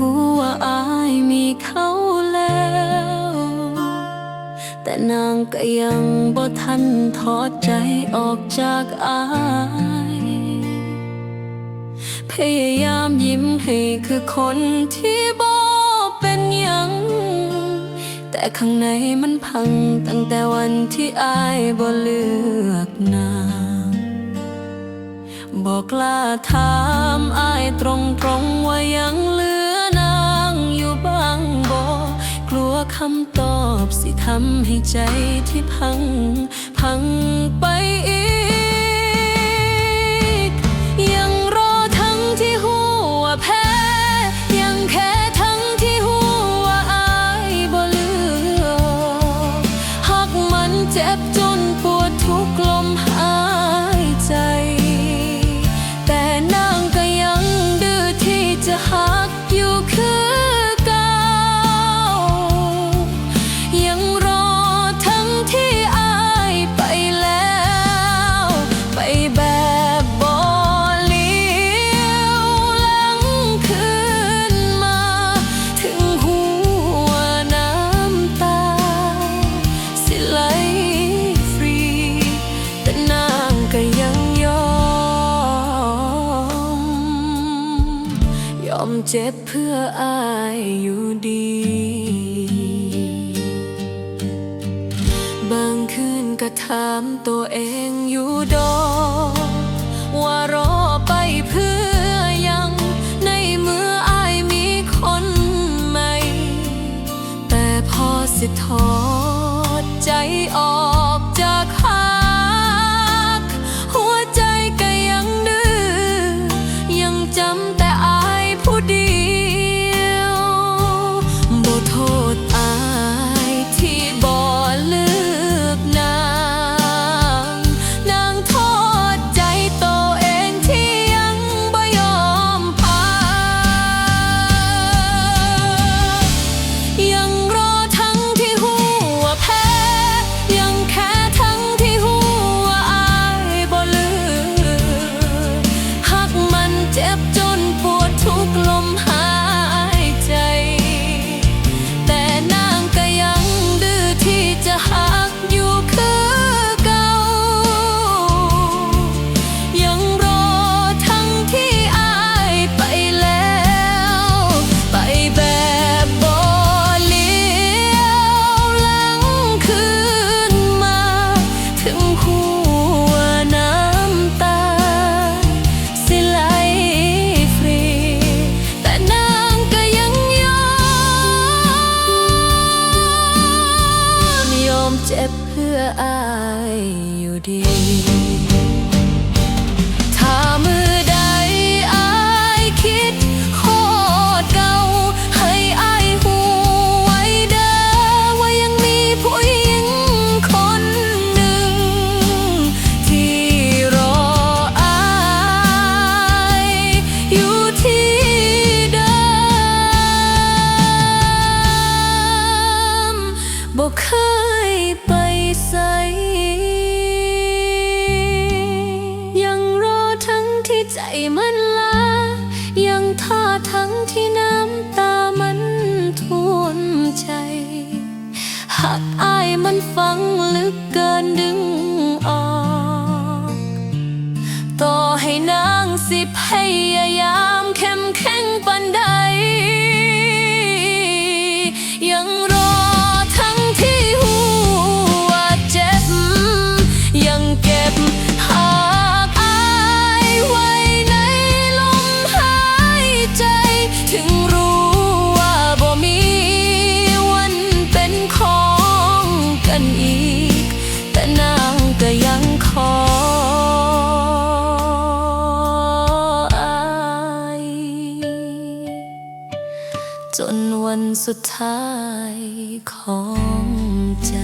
หูว่าอายมีเขาแล้ว แต่นางก็ยังบ่ทันทอดใจออกจากอาย พยายามยิ้มให้คือคนที่บ่เป็นยัง แต่ข้างในมันพังตั้งแต่วันที่อายบ่เลือกนางบอกล้าถามอายตรงตรงว่ายัง คำตอบสิทำให้ใจที่พัง พังไปอีก เจ็บเพื่ออายอยู่ดี บางคืนก็ถามตัวเองอยู่ดอ 地。 หักอายมันฟังลึกเกินดึงออก ต่อให้นางสิพยายามเข้มแข็ง นวันสุดท้ายของใจ